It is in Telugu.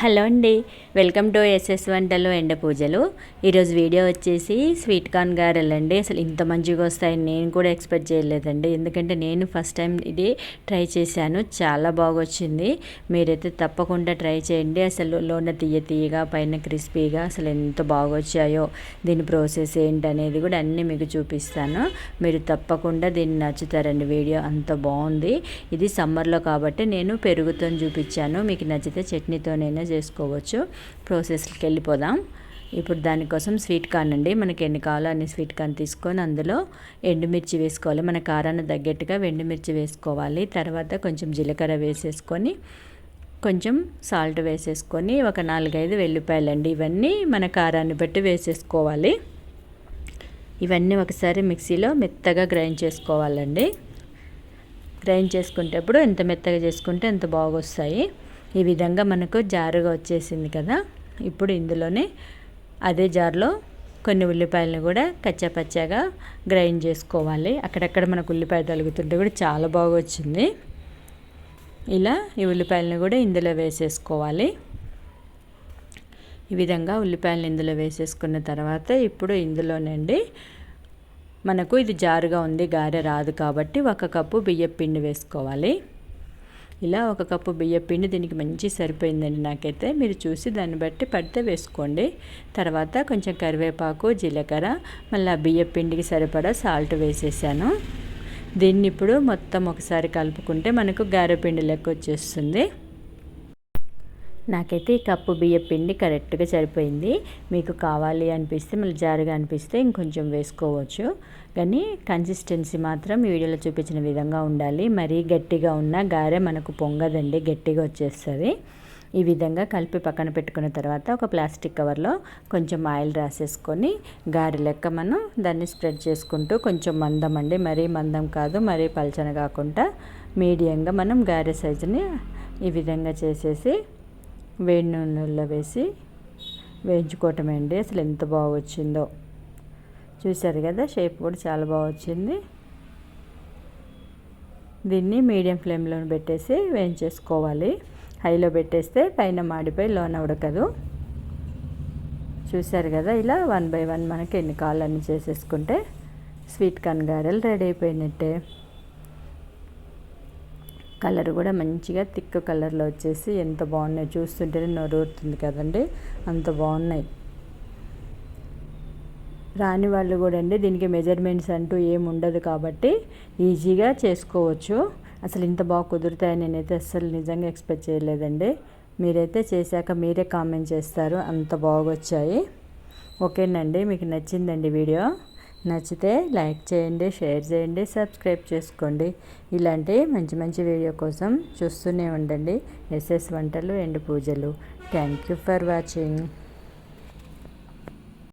హలో అండి. వెల్కమ్ టు ఎస్ఎస్ వంటలు ఎండ పూజలు. ఈరోజు వీడియో వచ్చేసి స్వీట్ కార్న్ గారెలు అండి. అసలు ఇంత మంచిగా వస్తాయని నేను కూడా ఎక్స్పెక్ట్ చేయలేదండి. ఎందుకంటే నేను ఫస్ట్ టైం ఇది ట్రై చేశాను. చాలా బాగా వచ్చింది మీరైతే తప్పకుండా ట్రై చేయండి. అసలు లోన తీయ తీయగా పైన క్రిస్పీగా అసలు ఎంత బాగా వచ్చాయో దీని ప్రాసెస్ ఏంటి అనేది కూడా అన్నీ మీకు చూపిస్తాను. మీరు తప్పకుండా దీన్ని నచ్చుతారండి. వీడియో అంత బాగుంది. ఇది సమ్మర్లో కాబట్టి నేను పెరుగుతో చూపించాను. మీకు నచ్చితే చట్నీతోనైనా చేసుకోవచ్చు. ప్రాసెస్కి వెళ్ళిపోదాం. ఇప్పుడు దానికోసం స్వీట్ కార్న్ అండి. మనకి ఎన్ని కావాలో అన్ని స్వీట్ కార్న్ తీసుకొని అందులో ఎండుమిర్చి వేసుకోవాలి. మన కారాన్ని తగ్గట్టుగా ఎండుమిర్చి వేసుకోవాలి. తర్వాత కొంచెం జీలకర్ర వేసేసుకొని కొంచెం సాల్ట్ వేసేసుకొని ఒక నాలుగైదు వెల్లిపాయలండి ఇవన్నీ మన కారాన్ని బట్టి వేసేసుకోవాలి. ఇవన్నీ ఒకసారి మిక్సీలో మెత్తగా గ్రైండ్ చేసుకోవాలండి. గ్రైండ్ చేసుకునేటప్పుడు ఎంత మెత్తగా చేసుకుంటే ఎంత బాగా వస్తాయి ఈ విధంగా మనకు జారుగా వచ్చేసింది కదా. ఇప్పుడు ఇందులోనే అదే జార్లో కొన్ని ఉల్లిపాయలను కూడా కచ్చాపచ్చాగా గ్రైండ్ చేసుకోవాలి. అక్కడక్కడ మనకు ఉల్లిపాయ తలుగుతుంటే కూడా చాలా బాగా వచ్చింది. ఇలా ఈ ఉల్లిపాయలను కూడా ఇందులో వేసేసుకోవాలి. ఈ విధంగా ఉల్లిపాయలను ఇందులో వేసేసుకున్న తర్వాత ఇప్పుడు ఇందులోనండి మనకు ఇది జారుగా ఉంది గారె రాదు కాబట్టి ఒక కప్పు బియ్యం పిండి వేసుకోవాలి. ఇలా ఒక కప్పు బియ్య పిండి దీనికి మంచి సరిపోయిందండి నాకైతే. మీరు చూసి దాన్ని బట్టి పడితే వేసుకోండి. తర్వాత కొంచెం కరివేపాకు జీలకర్ర మళ్ళీ బియ్య పిండికి సరిపడా సాల్ట్ వేసేసాను. దీన్ని ఇప్పుడు మొత్తం ఒకసారి కలుపుకుంటే మనకు గారెపిండి లెక్క వచ్చేస్తుంది. నాకైతే ఈ కప్పు బియ్య పిండి కరెక్ట్గా సరిపోయింది. మీకు కావాలి అనిపిస్తే మళ్ళీ జారుగా అనిపిస్తే ఇంకొంచెం వేసుకోవచ్చు. కానీ కన్సిస్టెన్సీ మాత్రం వీడియోలో చూపించిన విధంగా ఉండాలి. మరీ గట్టిగా ఉన్న గారె మనకు పొంగదండి గట్టిగా వచ్చేస్తుంది. ఈ విధంగా కలిపి పక్కన పెట్టుకున్న తర్వాత ఒక ప్లాస్టిక్ కవర్లో కొంచెం ఆయిల్ రాసేసుకొని గారె లెక్క మనం దాన్ని స్ప్రెడ్ చేసుకుంటూ కొంచెం మందం అండి. మరీ మందం కాదు మరీ పలచన కాకుండా మీడియంగా మనం గారె సైజుని ఈ విధంగా చేసేసి వేడి నూనెలో వేసి వేయించుకోవటం అండి. అసలు ఎంత బాగా వచ్చిందో. చూశారు కదా షేప్ కూడా చాలా బాగా వచ్చింది. దీన్ని మీడియం ఫ్లేమ్లో పెట్టేసి వేయించేసుకోవాలి. హైలో పెట్టేస్తే పైన మాడిపోయి లోన ఉడకదు. చూశారు కదా ఇలా వన్ బై వన్ మనకి ఎన్ని కాళ్ళని చేసేసుకుంటే స్వీట్ కార్న్ గారెలు రెడీ అయిపోయినట్టే. కలర్ కూడా మంచిగా థిక్ కలర్లో వచ్చేసి ఎంత బాగున్నాయి చూస్తుంటేనే నోరూరుతుంది కదండి. అంత బాగున్నాయి. రాని వాళ్ళు కూడా అండి దీనికి మెజర్మెంట్స్ అంటూ ఏమి ఉండదు కాబట్టి ఈజీగా చేసుకోవచ్చు. అసలు ఇంత బాగా కుదురుతాయని నేనైతే అస్సలు నిజంగా ఎక్స్పెక్ట్ చేయలేదండి. మీరైతే చేశాక మీరే కామెంట్ చేస్తారు అంత బాగొచ్చాయి. ఓకేనండి మీకు నచ్చిందండి వీడియో? నచ్చితే లైక్ చేయండి షేర్ చేయండి సబ్స్క్రైబ్ చేసుకోండి. ఇలాంటి మంచి మంచి వీడియో కోసం చూస్తూనే ఉండండి. ఎస్ఎస్ వంటలు ఎండు పూజలు. Thank you for watching.